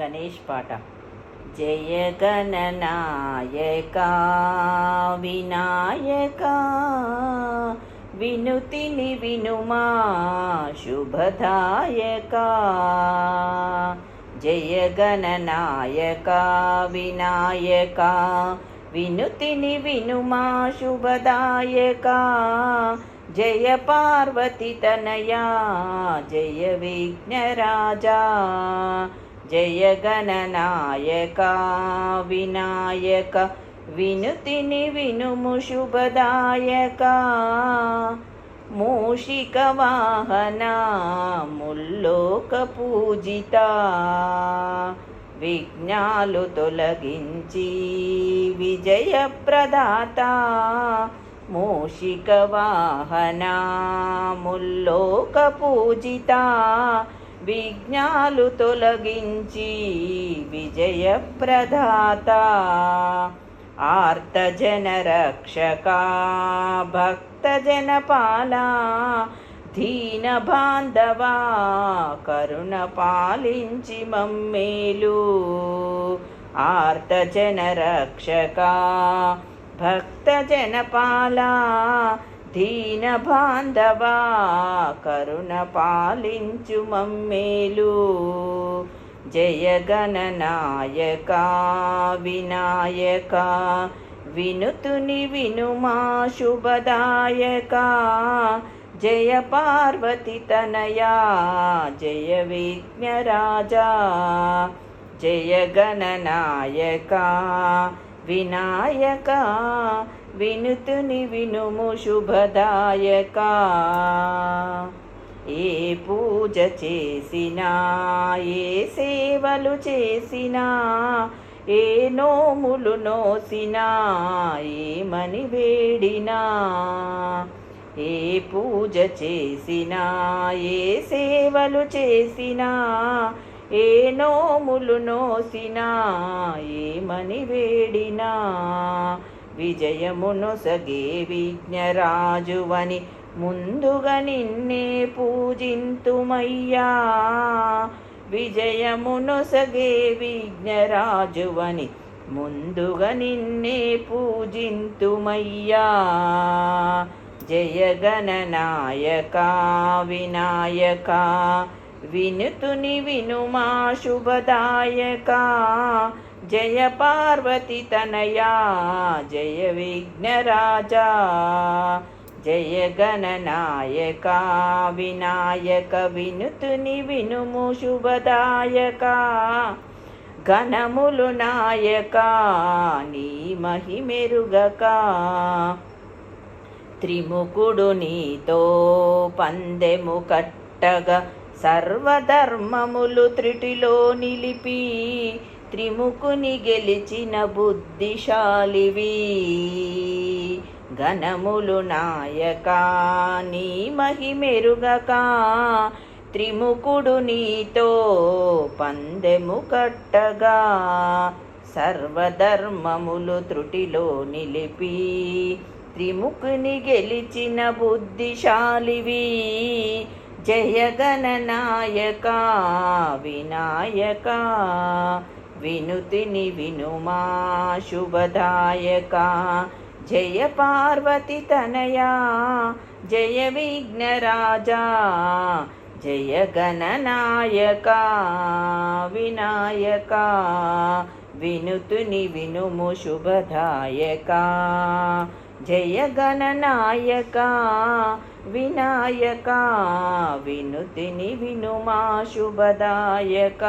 గణేష్ పాట. జయ గణనాయక వినాయక వినుతిని వినుమా శుభదాయక. జయ గణనాయక వినాయక వినుతిని వినుమా శుభదాయక. జయ పార్వతి తనయా జయ విఘ్నరాజా. జయ గణనాయక వినాయక వినుతిని వినుము శుభదాయక. మూషిక వాహన ముల్లోక పూజిత. విఘ్నాలు తొలగించి విజయప్రదాత మూషిక వాహన ముల్లోక పూజిత. విఘ్నాలు తొలగించి విజయప్రదాత. ఆర్తజనరక్షక భక్తజనపాల దీన బాంధవా కరుణ పాలించి మమ్మేలు. ఆర్తజన రక్షక భక్తజనపాల దీన బాంధవా కరుణ పాలించు మమ్మేలు. జయగణ గణనాయక వినాయక వినుతుని వినుమా శుభదాయక. జయ పార్వతి తనయా జయ విఘ్నరాజా జయ గణనాయక వినాయక వినుతుని వినుము శుభదాయక. ఏ పూజ చేసినా ఏ సేవలు చేసినా ఏ నోములు నోసినా ఏమని వేడినా ఏ పూజ చేసినా ఏ సేవలు చేసినా ఏ నోములు నోసినా ఏమని వేడినా. విజయమును సగే విజ్ఞరాజువని ముందుగా నిన్నే పూజింతుమయ్యా. విజయమును సగే విజ్ఞరాజువని ముందుగా నిన్నే పూజింతుమయ్యా. జయగణనాయక వినాయక వినుతుని వినుమా శుభదాయక. జయ పార్వతి తనయా జయ విఘ్నరాజా జయ గణనాయక వినాయక వినుతుని వినుము శుభదాయక ఘనములు నాయక నీ మహిమెరుగక త్రిముకుడు నీతో పందెము కట్టగా సర్వధర్మములు త్రిటిలో నిలిపి త్రిముకుని గెలిచిన బుద్ధిశాలివి. ఘనములు నాయక నీ మహిమెరుగక. త్రిముకుడు నీతో పందెము కట్టగా. సర్వధర్మములు త్రుటిలో నిలిపి త్రిముకుని గెలిచిన బుద్ధిశాలివి. జయ గణనాయక వినాయక. వినుతిని వినుమా శుభదాయక జయ పార్వతి తనయా జయ విఘ్నరాజా జయ గణనాయక వినాయక వినుతుని వినుము శుభదాయక జయ గణనాయక వినాయక వినుతిని వినుమా శుభదాయక